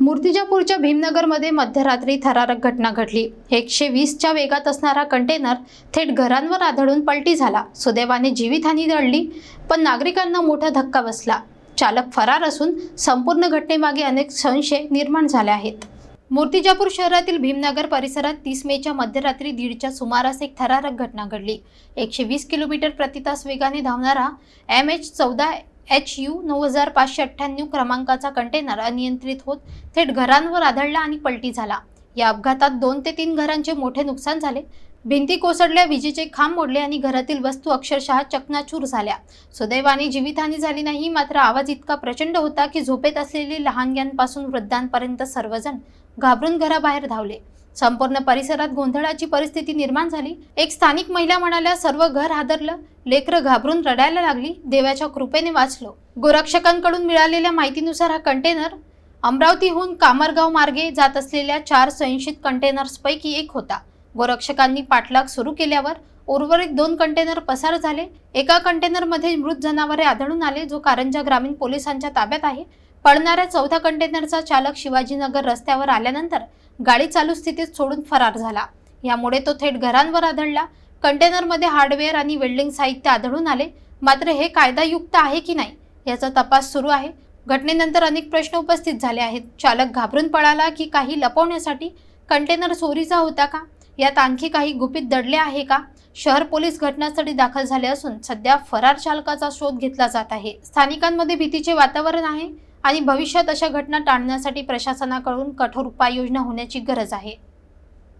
मूर्तिजापूरच्या भीमनगरमध्ये मध्यरात्री थरारक घटना घडली. एकशे वीसच्या वेगात असणारा कंटेनर थेट घरांवर आदळून पलटी झाला. सुदैवाने जीवितहानी टळली पण नागरिकांना मोठा धक्का बसला. चालक फरार असून संपूर्ण घटनेमागे अनेक संशय निर्माण झाले आहेत. मूर्तिजापूर शहरातील भीमनगर परिसरात तीस मेच्या मध्यरात्री दीडच्या सुमारास एक थरारक घटना घडली. एकशे वीस किलोमीटर प्रतितास वेगाने धावणारा एम एच चौदा एच यू नऊ हजार पाचशे अठ्ठ्याण्णव क्रमांकाचा कंटेनर अनियंत्रित होत थेट घरांवर आदळला आणि पलटी झाला. या अपघातात दोन ते तीन घरांचे मोठे नुकसान झाले. भिंती कोसळल्या विजेचे खांब मोडले आणि घरातील वस्तू अक्षरशः चकनाचूर झाल्या. सुदैवाने जीवितहानी झाली नाही मात्र आवाज इतका प्रचंड होता की झोपेत असलेले लहानग्यांपासून वृद्धांपर्यंत सर्वजण घाबरून घराबाहेर धावले. संपूर्ण परिसरात गोंधळाची परिस्थिती निर्माण झाली. एक स्थानिक महिला म्हणाल्या सर्व घर हादरलं. लेकरं घाबरून रडायला लागली. देवाच्या कृपेने वाचलो. गोरक्षकांकडून मिळालेल्या माहितीनुसार हा कंटेनर अमरावतीहून कामरगाव मार्गे जात असलेल्या चार संशयित कंटेनर्सपैकी एक होता. गोरक्षकांनी पाठलाग सुरू केल्यावर उर्वरित दोन कंटेनर पसार झाले. एका कंटेनरमध्ये मृत जनावरे आढळून आले जो कारंजा ग्रामीण पोलिसांच्या ताब्यात आहे. पळणाऱ्या चौथ्या कंटेनरचा चालक शिवाजीनगर रस्त्यावर आल्यानंतर गाडी चालू स्थितीत सोडून फरार झाला. यामुळे तो थेट घरांवर आढळला कंटेनरमध्ये हार्डवेअर आणि वेल्डिंग साहित्य आढळून आले. मात्र हे कायदायुक्त आहे की नाही याचा तपास सुरू आहे. घटनेनंतर अनेक प्रश्न उपस्थित झाले आहेत. चालक घाबरून पळाला की काही लपवण्यासाठी कंटेनर चोरीचा होता का? यात आणखी काही गुपित दडले आहे का? शहर पोलीस घटनास्थळी दाखल झाले असून सध्या फरार चालकाचा शोध घेतला जात आहे. स्थानिकांमध्ये भीतीचे वातावरण आहे. आणि भविष्यात अशा घटना टाळण्यासाठी प्रशासनाकडून कठोर उपाययोजना होण्याची गरज आहे.